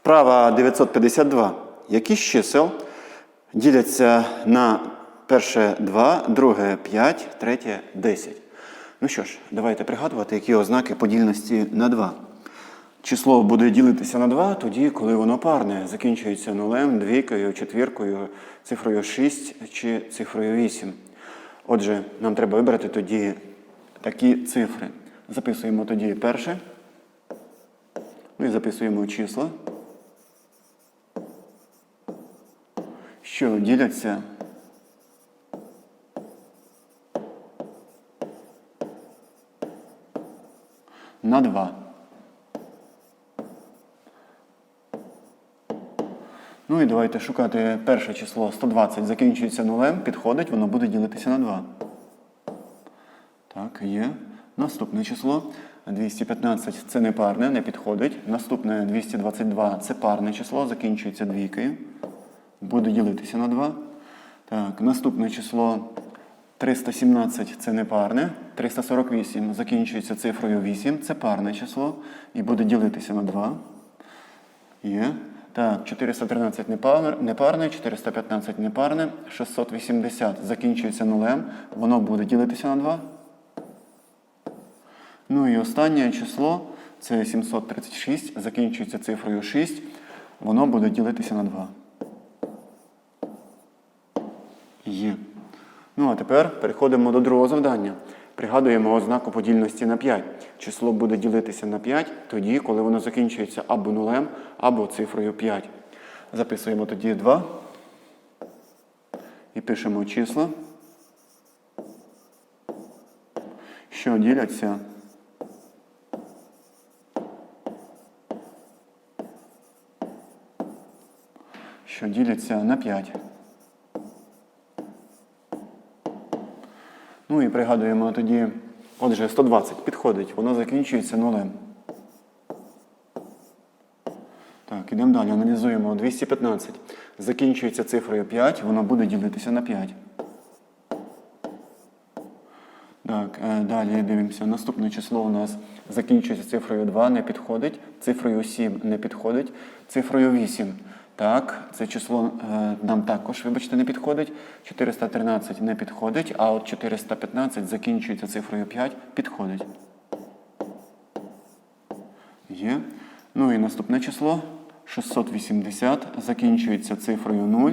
Вправа 952. Які з чисел діляться на перше 2, друге 5, третє 10? Ну що ж, давайте пригадувати, які ознаки подільності на 2. Число буде ділитися на 2 тоді, коли воно парне, закінчується нулем, двійкою, четвіркою, цифрою 6 чи цифрою 8. Отже, нам треба вибрати тоді такі цифри. Записуємо тоді перше. Ну і записуємо числа, що діляться на 2. Ну і давайте шукати перше число 120 закінчується нулем, підходить, воно буде ділитися на 2. Так, є. Наступне число 215 це не парне, не підходить. Наступне 222 це парне число, закінчується двійкою. Буде ділитися на 2. Так, наступне число 317 це не парне. 348 закінчується цифрою 8, це парне число. І буде ділитися на 2. Є. Так, 413 непарне, непарне, 415 непарне, 680 закінчується нулем, воно буде ділитися на 2. Ну і останнє число це 736, закінчується цифрою 6, воно буде ділитися на 2. Є. Ну а тепер переходимо до другого завдання. Пригадуємо ознаку подільності на 5. Число буде ділитися на 5 тоді, коли воно закінчується або нулем, або цифрою 5. Записуємо тоді 2 і пишемо числа, що діляться що діляться на 5. Ну і пригадуємо тоді, отже, 120 підходить, воно закінчується нулем. Так, ідемо далі, аналізуємо. 215 закінчується цифрою 5, воно буде ділитися на 5. Так, е, далі дивимося. Наступне число у нас закінчується цифрою 2, не підходить. Цифрою 7 не підходить. Цифрою 8. Так, це число е, нам також, вибачте, не підходить. 413 не підходить, а от 415 закінчується цифрою 5, підходить. Є. Ну і наступне число 680 закінчується цифрою 0.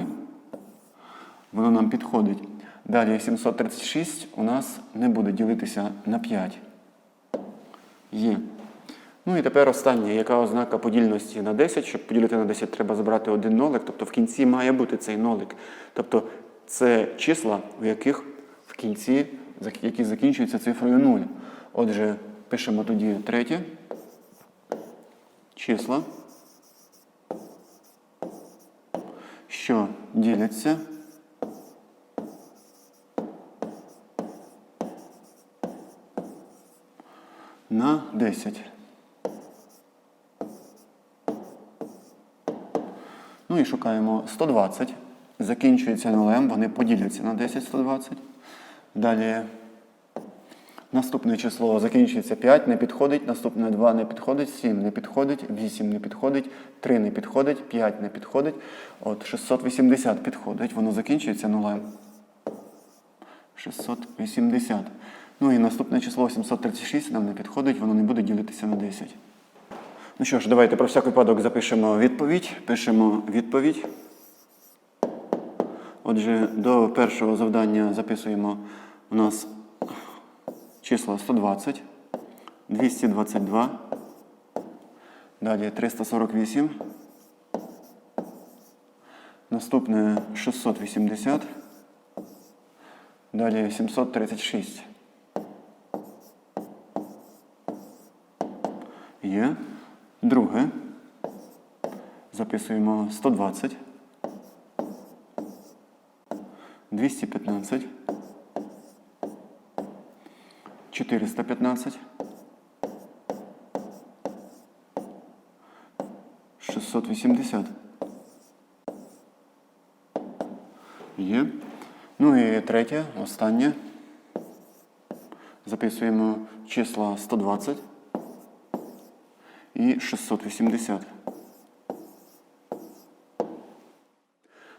Воно нам підходить. Далі 736 у нас не буде ділитися на 5. Є. Ну і тепер останнє, яка ознака подільності на 10. Щоб поділити на 10, треба забрати один нолик. Тобто в кінці має бути цей нолик. Тобто це числа, у яких в кінці, які закінчуються цифрою 0. Отже, пишемо тоді третє. Числа, що діляться на 10. Ну і шукаємо 120. Закінчується нулем, вони поділяться на 10 120. Далі наступне число закінчується 5, не підходить, наступне 2 не підходить, 7 не підходить, 8 не підходить, 3 не підходить, 5 не підходить. От 680 підходить, воно закінчується нулем. 680. Ну і наступне число 736 нам не підходить, воно не буде ділитися на 10. Ну що ж, давайте про всяк випадок запишемо відповідь. Пишемо відповідь. Отже, до першого завдання записуємо у нас числа 120, 222, далі 348, наступне 680, далі 736. Є. Друге. Записуємо 120. 215. 415. 680. Є. Ну і третє, останнє. Записуємо числа 120 і 680.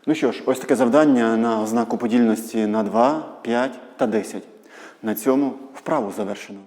Ну що ж, ось таке завдання на ознаку подільності на 2, 5 та 10. На цьому вправу завершено.